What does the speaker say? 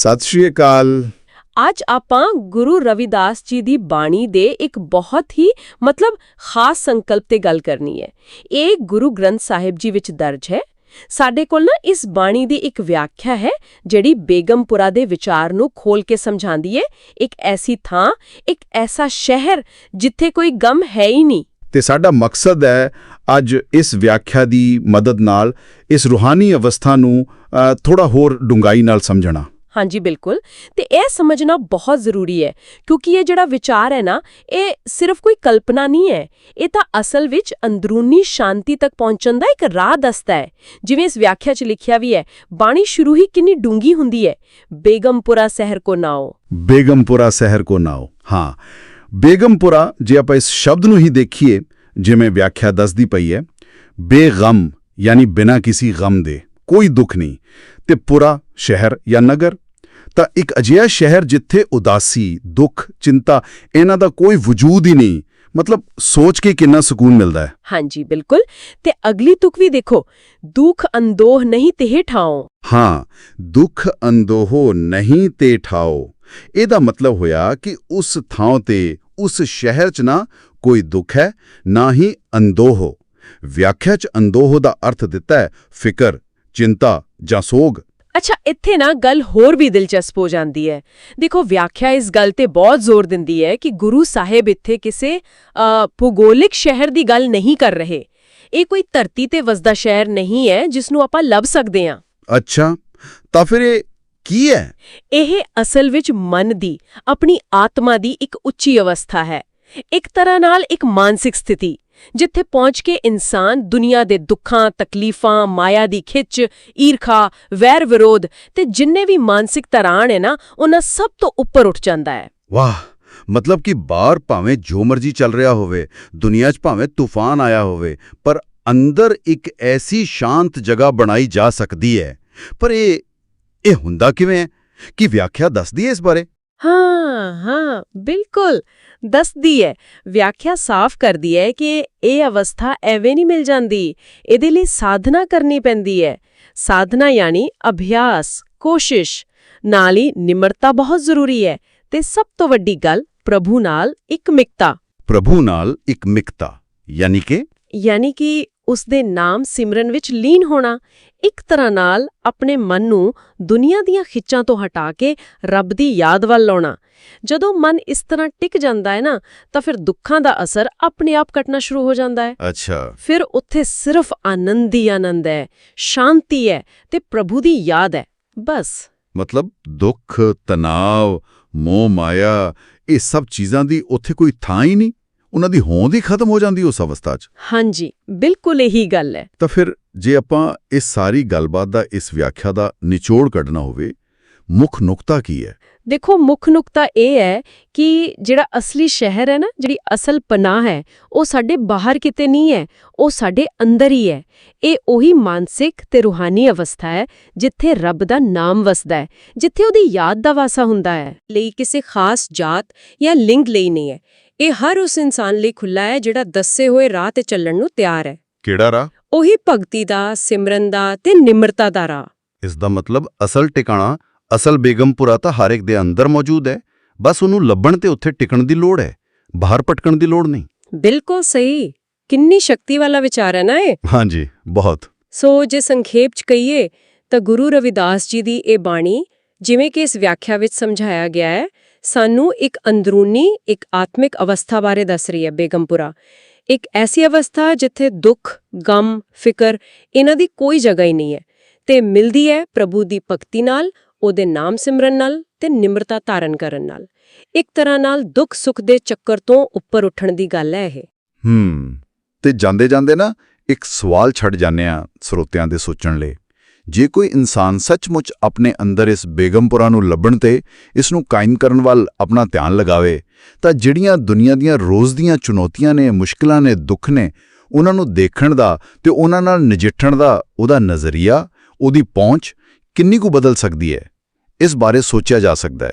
ਸਤਿ ਸ਼੍ਰੀ ਅਕਾਲ। ਅੱਜ ਆਪਾਂ ਗੁਰੂ ਰਵਿਦਾਸ ਜੀ ਦੀ ਬਾਣੀ ਦੇ ਇੱਕ ਬਹੁਤ ਹੀ ਮਤਲਬ ਖਾਸ ਸੰਕਲਪ ਤੇ ਗੱਲ ਕਰਨੀ ਹੈ। ਇਹ ਗੁਰੂ ਗ੍ਰੰਥ ਸਾਹਿਬ ਜੀ ਵਿੱਚ ਦਰਜ ਹੈ। ਸਾਡੇ ਕੋਲ ਨਾ ਇਸ ਬਾਣੀ ਦੀ ਇੱਕ ਵਿਆਖਿਆ ਹੈ ਜਿਹੜੀ ਬੇਗਮਪੁਰਾ ਦੇ ਵਿਚਾਰ ਨੂੰ ਖੋਲ ਕੇ ਸਮਝਾਉਂਦੀ ਹੈ। ਇੱਕ ਐਸੀ ਥਾਂ ਇੱਕ ਐਸਾ ਸ਼ਹਿਰ ਜਿੱਥੇ ਕੋਈ ਗਮ ਹੈ ਹੀ ਨਹੀਂ। ਤੇ ਸਾਡਾ ਮਕਸਦ ਹੈ ਅੱਜ ਇਸ ਵਿਆਖਿਆ ਦੀ ਮਦਦ ਨਾਲ ਇਸ ਰੂਹਾਨੀ ਅਵਸਥਾ ਨੂੰ ਥੋੜਾ ਹੋਰ ਡੂੰਘਾਈ ਨਾਲ ਸਮਝਣਾ। ਹਾਂਜੀ, ਬਿਲਕੁਲ। ਤੇ ਇਹ ਸਮਝਣਾ ਬਹੁਤ ਜ਼ਰੂਰੀ ਹੈ, ਕਿਉਂਕਿ ਇਹ ਜਿਹੜਾ ਵਿਚਾਰ ਹੈ ਨਾ, ਇਹ ਸਿਰਫ ਕੋਈ ਕਲਪਨਾ ਨਹੀਂ ਹੈ। ਇਹ ਤਾਂ ਅਸਲ ਵਿੱਚ ਅੰਦਰੂਨੀ ਸ਼ਾਂਤੀ ਤੱਕ ਪਹੁੰਚਣ ਦਾ ਇੱਕ ਰਾਹ ਦੱਸਦਾ ਹੈ। ਜਿਵੇਂ ਇਸ ਵਿਆਖਿਆ 'ਚ ਲਿਖਿਆ ਵੀ ਹੈ, ਬਾਣੀ ਸ਼ੁਰੂ ਹੀ ਕਿੰਨੀ ਡੂੰਗੀ ਹੁੰਦੀ ਹੈ, ਬੇਗਮਪੁਰਾ ਸ਼ਹਿਰ ਕੋ ਨਾਓ। ਬੇਗਮਪੁਰਾ ਸ਼ਹਿਰ ਕੋ ਨਾਓ, ਹਾਂ। ਬੇਗਮਪੁਰਾ, ਜੇ ਆਪਾਂ ਇਸ ਸ਼ਬਦ ਨੂੰ ਹੀ ਦੇਖੀਏ, ਜਿਵੇਂ ਵਿਆਖਿਆ ਦੱਸਦੀ ਪਈ ਹੈ, ਬੇਗਮ ਯਾਨੀ ਬਿਨਾਂ ਕਿਸੇ ਗਮ ਦੇ, ਕੋਈ ਦੁੱਖ ਨਹੀਂ। ਤੇ ਪੁਰਾ ਸ਼ਹਿਰ ਜਾਂ ਨਗਰ ਤਾਂ ਇੱਕ ਅਜਿਹਾ ਸ਼ਹਿਰ ਜਿੱਥੇ ਉਦਾਸੀ ਦੁੱਖ ਚਿੰਤਾ ਇਹਨਾਂ ਦਾ ਕੋਈ ਵਜੂਦ ਹੀ ਨਹੀਂ। ਮਤਲਬ ਸੋਚ ਕੇ ਕਿੰਨਾ ਸਕੂਨ ਮਿਲਦਾ ਹੈ। ਹਾਂਜੀ ਬਿਲਕੁਲ। ਤੇ ਅਗਲੀ ਤੁਕ ਵੀ ਦੇਖੋ ਦੁੱਖ ਅੰਦੋਹ ਨਹੀਂ ਤੇ ਠਾਓ। ਹਾਂ ਦੁੱਖ ਅੰਦੋਹੋ ਨਹੀਂ ਤੇ ਠਾਓ। ਇਹਦਾ ਮਤਲਬ ਹੋਇਆ ਕਿ ਉਸ ਥਾਂ ਤੇ ਉਸ ਸ਼ਹਿਰ 'ਚ ਨਾ ਕੋਈ ਦੁੱਖ ਹੈ ਨਾ ਹੀ ਅੰਦੋਹ। ਵਿਆਖਿਆ 'ਚ ਅੰਦੋਹ ਦਾ ਅਰਥ ਦਿੱਤਾ ਹੈ ਫਿਕਰ ਚਿੰਤਾ ਜਾਂ ਸੋਗ। ਅੱਛਾ ਇੱਥੇ ਨਾ ਗੱਲ ਹੋਰ ਵੀ ਦਿਲਚਸਪ ਹੋ ਜਾਂਦੀ ਹੈ। ਦੇਖੋ ਵਿਆਖਿਆ ਇਸ ਗੱਲ ਤੇ ਬਹੁਤ ਜ਼ੋਰ ਦਿੰਦੀ ਹੈ ਕਿ ਗੁਰੂ ਸਾਹਿਬ ਇੱਥੇ ਕਿਸੇ ਭੂਗੋਲਿਕ ਸ਼ਹਿਰ ਦੀ ਗੱਲ ਨਹੀਂ ਕਰ ਰਹੇ। ਇਹ ਕੋਈ ਧਰਤੀ ਤੇ ਵਸਦਾ ਸ਼ਹਿਰ ਨਹੀਂ ਹੈ ਜਿਸ ਨੂੰ ਆਪਾਂ ਲੱਭ ਸਕਦੇ ਹਾਂ। ਅੱਛਾ ਤਾਂ ਫਿਰ ਇਹ ਕੀ ਹੈ? ਇਹ ਅਸਲ ਵਿੱਚ ਮਨ ਦੀ ਆਪਣੀ ਆਤਮਾ ਦੀ ਇੱਕ ਉੱਚੀ ਅਵਸਥਾ ਹੈ। ਇੱਕ ਤਰ੍ਹਾਂ ਨਾਲ ਇੱਕ ਮਾਨਸਿਕ ਸਥਿਤੀ। ਜਿੱਥੇ ਪਹੁੰਚ ਕੇ ਇਨਸਾਨ ਦੁਨੀਆ ਦੇ ਦੁੱਖਾਂ, ਤਕਲੀਫਾਂ, ਮਾਇਆ ਦੀ ਖਿੱਚ, ਈਰਖਾ, ਵੈਰ ਵਿਰੋਧ ਤੇ ਜਿੰਨੇ ਵੀ ਮਾਨਸਿਕ ਤਰਾਣ ਹੈ ਨਾ, ਉਹਨਾਂ ਸਭ ਤੋਂ ਉੱਪਰ ਉੱਠ ਜਾਂਦਾ ਹੈ। ਵਾਹ! ਮਤਲਬ ਕਿ ਬਾਹਰ ਭਾਵੇਂ ਜੋ ਮਰਜ਼ੀ ਚੱਲ ਰਿਹਾ ਹੋਵੇ, ਦੁਨੀਆ 'ਚ ਭਾਵੇਂ ਤੂਫਾਨ ਆਇਆ ਹੋਵੇ, ਪਰ ਅੰਦਰ ਇੱਕ ਐਸੀ ਸ਼ਾਂਤ ਜਗ੍ਹਾ ਬਣਾਈ ਜਾ ਸਕਦੀ ਹੈ। ਪਰ ਇਹ ਇਹ ਹੁੰਦਾ ਕਿਵੇਂ ਹੈ? ਕੀ ਵਿਆਖਿਆ ਦੱਸਦੀ ਹੈ ਇਸ ਬਾਰੇ? ਹਾਂ ਹਾਂ ਬਿਲਕੁਲ। ਦੱਸਦੀ ਹੈ ਵਿਆਖਿਆ ਸਾਫ਼ ਕਰਦੀ ਹੈ ਕਿ ਇਹ ਅਵਸਥਾ ਐਵੇਂ ਨਹੀਂ ਮਿਲ ਜਾਂਦੀ। ਇਹਦੇ ਲਈ ਸਾਧਨਾ ਕਰਨੀ ਪੈਂਦੀ ਹੈ ਸਾਧਨਾ ਯਾਨੀ ਅਭਿਆਸ ਕੋਸ਼ਿਸ਼। ਨਾਲ ਹੀ ਨਿਮਰਤਾ ਬਹੁਤ ਜ਼ਰੂਰੀ ਹੈ ਤੇ ਸਭ ਤੋਂ ਵੱਡੀ ਗੱਲ ਪ੍ਰਭੂ ਨਾਲ ਇੱਕ ਮਿਕਤਾ ਪ੍ਰਭੂ ਨਾਲ ਇੱਕ ਮਿਕਤਾ ਯਾਨੀ ਕਿ ਯਾਨੀ ਕਿ ਉਸ ਦੇ ਨਾਮ ਸਿਮਰਨ ਵਿੱਚ ਲੀਨ ਹੋਣਾ। ਇੱਕ ਤਰ੍ਹਾਂ ਨਾਲ ਆਪਣੇ ਮਨ ਨੂੰ ਦੁਨੀਆ ਦੀਆਂ ਖਿੱਚਾਂ ਤੋਂ ਹਟਾ ਕੇ ਰੱਬ ਦੀ ਯਾਦ ਵੱਲ ਲਾਉਣਾ। ਜਦੋਂ ਮਨ ਇਸ ਤਰ੍ਹਾਂ ਟਿਕ ਜਾਂਦਾ ਹੈ ਨਾ ਤਾਂ ਫਿਰ ਦੁੱਖਾਂ ਦਾ ਅਸਰ ਆਪਣੇ ਆਪ ਘਟਣਾ ਸ਼ੁਰੂ ਹੋ ਜਾਂਦਾ ਹੈ। ਅੱਛਾ। ਫਿਰ ਉੱਥੇ ਸਿਰਫ ਆਨੰਦ ਹੀ ਆਨੰਦ ਹੈ ਸ਼ਾਂਤੀ ਹੈ ਤੇ ਪ੍ਰਭੂ ਦੀ ਯਾਦ ਹੈ ਬਸ। ਮਤਲਬ ਦੁੱਖ ਤਣਾਅ ਮੋਹ ਮਾਇਆ ਇਹ ਸਭ ਚੀਜ਼ਾਂ ਦੀ ਉੱਥੇ ਕੋਈ ਥਾਂ ਹੀ ਨਹੀਂ? ਉਹਨਾਂ ਦੀ ਹੋਂਦ ਹੀ ਖਤਮ ਹੋ ਜਾਂਦੀ ਉਸ ਅਵਸਥਾ 'ਚ। ਹਾਂਜੀ ਬਿਲਕੁਲ ਇਹੀ ਗੱਲ ਹੈ। ਤਾਂ ਫਿਰ ਜੇ ਆਪਾਂ ਇਸ ਸਾਰੀ ਗੱਲਬਾਤ ਦਾ ਇਸ ਵਿਆਖਿਆ ਦਾ ਨਿਚੋੜ ਕੱਢਣਾ ਹੋਵੇ ਮੁੱਖ ਨੁਕਤਾ ਕੀ ਹੈ? ਦੇਖੋ ਮੁੱਖ ਨੁਕਤਾ ਇਹ ਹੈ ਕਿ ਜਿਹੜਾ ਅਸਲੀ ਸ਼ਹਿਰ ਹੈ ਨਾ ਜਿਹੜੀ ਅਸਲ ਪਨਾਹ ਹੈ ਉਹ ਸਾਡੇ ਬਾਹਰ ਕਿਤੇ ਨਹੀਂ ਹੈ ਉਹ ਸਾਡੇ ਅੰਦਰ ਹੀ ਹੈ। ਇਹ ਉਹੀ ਮਾਨਸਿਕ ਤੇ ਰੂਹਾਨੀ ਅਵਸਥਾ ਹੈ ਜਿੱਥੇ ਰੱਬ ਦਾ ਨਾਮ ਵਸਦਾ ਹੈ ਜਿੱਥੇ ਉਹਦੀ ਯਾਦ ਦਾ ਵਾਸਾ ਹੁੰਦਾ ਹੈ। ਲਈ ਕਿਸੇ ਖਾਸ ਜਾਤ ਜਾਂ ਲਿੰਗ ਲਈ ਨਹੀਂ ਹੈ। ਇਹ ਹਰ ਉਸ ਇਨਸਾਨ ਲਈ ਖੁੱਲਾ ਹੈ ਜਿਹੜਾ ਦੱਸੇ ਹੋਏ ਰਾਹ ਤੇ ਚੱਲਣ ਨੂੰ ਤਿਆਰ ਹੈ। ਕਿਹੜਾ ਰਾਹ? ਉਹੀ ਭਗਤੀ ਦਾ ਸਿਮਰਨ ਦਾ ਤੇ ਨਿਮਰਤਾ ਦਾ ਰਾਹ। ਇਸ ਦਾ ਮਤਲਬ ਅਸਲ ਟਿਕਾਣਾ ਅਸਲ ਬੇਗਮਪੁਰਾ ਤਾਂ ਹਰ ਇੱਕ ਦੇ ਅੰਦਰ ਮੌਜੂਦ ਹੈ। ਬਸ ਉਹਨੂੰ ਲੱਭਣ ਤੇ ਉੱਥੇ ਟਿਕਣ ਦੀ ਲੋੜ ਹੈ। ਬਾਹਰ ਭਟਕਣ ਦੀ ਲੋੜ ਨਹੀਂ। ਬਿਲਕੁਲ ਸਹੀ। ਕਿੰਨੀ ਸ਼ਕਤੀ ਵਾਲਾ ਵਿਚਾਰ ਹੈ ਨਾ ਇਹ। ਹਾਂਜੀ ਬਹੁਤ। ਸੋ ਜੇ ਸੰਖੇਪ ਚ ਕਹੀਏ ਤਾਂ ਗੁਰੂ ਰਵਿਦਾਸ ਜੀ ਦੀ ਇਹ ਬਾਣੀ ਜਿਵੇਂ ਕਿ ਇਸ ਵਿਆਖਿਆ ਵਿੱਚ ਸਮਝਾਇਆ ਗਿਆ ਹੈ ਸਾਨੂੰ ਇੱਕ ਅੰਦਰੂਨੀ, ਇੱਕ ਆਤਮਿਕ ਅਵਸਥਾ ਬਾਰੇ ਦੱਸ ਰਹੀ ਹੈ ਬੇਗਮਪੁਰਾ। ਇੱਕ ਐਸੀ ਅਵਸਥਾ ਜਿੱਥੇ ਦੁੱਖ, ਗਮ, ਫਿਕਰ ਇਹਨਾਂ ਦੀ ਕੋਈ ਜਗ੍ਹਾ ਹੀ ਨਹੀਂ ਹੈ। ਤੇ ਮਿਲਦੀ ਹੈ ਪ੍ਰਭੂ ਦੀ ਭਗਤੀ ਨਾਲ, ਉਹਦੇ ਨਾਮ ਸਿਮਰਨ ਨਾਲ ਤੇ ਨਿਮਰਤਾ ਧਾਰਨ ਕਰਨ ਨਾਲ। ਇੱਕ ਤਰ੍ਹਾਂ ਨਾਲ ਦੁੱਖ ਸੁੱਖ ਦੇ ਚੱਕਰ ਤੋਂ ਉੱਪਰ ਉੱਠਣ ਦੀ ਗੱਲ ਹੈ ਇਹ। ਹੂੰ, ਤੇ ਜਾਂਦੇ ਜਾਂਦੇ ਨਾ ਇੱਕ ਸਵਾਲ ਛੱਡ ਜਾਂਦੇ ਆ ਸਰੋਤਿਆਂ ਦੇ ਸੋਚਣ ਲਈ। ਜੇ ਕੋਈ ਇਨਸਾਨ ਸੱਚਮੁੱਚ ਆਪਣੇ ਅੰਦਰ ਇਸ ਬੇਗਮਪੁਰਾ ਨੂੰ ਲੱਭਣ ਤੇ ਇਸ ਨੂੰ ਕਾਇਮ ਕਰਨ ਵੱਲ ਆਪਣਾ ਧਿਆਨ ਲਗਾਵੇ, ਤਾਂ ਜਿਹੜੀਆਂ ਦੁਨੀਆ ਦੀਆਂ ਰੋਜ਼ ਦੀਆਂ ਚੁਣੌਤੀਆਂ ਨੇ, ਮੁਸ਼ਕਲਾਂ ਨੇ, ਦੁੱਖ ਨੇ, ਉਹਨਾਂ ਨੂੰ ਦੇਖਣ ਦਾ ਤੇ ਉਹਨਾਂ ਨਾਲ ਨਜਿੱਠਣ ਦਾ ਉਹਦਾ ਨਜ਼ਰੀਆ, ਉਹਦੀ ਪਹੁੰਚ ਕਿੰਨੀ ਕੁ ਬਦਲ ਸਕਦੀ ਹੈ? ਇਸ ਬਾਰੇ ਸੋਚਿਆ ਜਾ ਸਕਦਾ ਹੈ।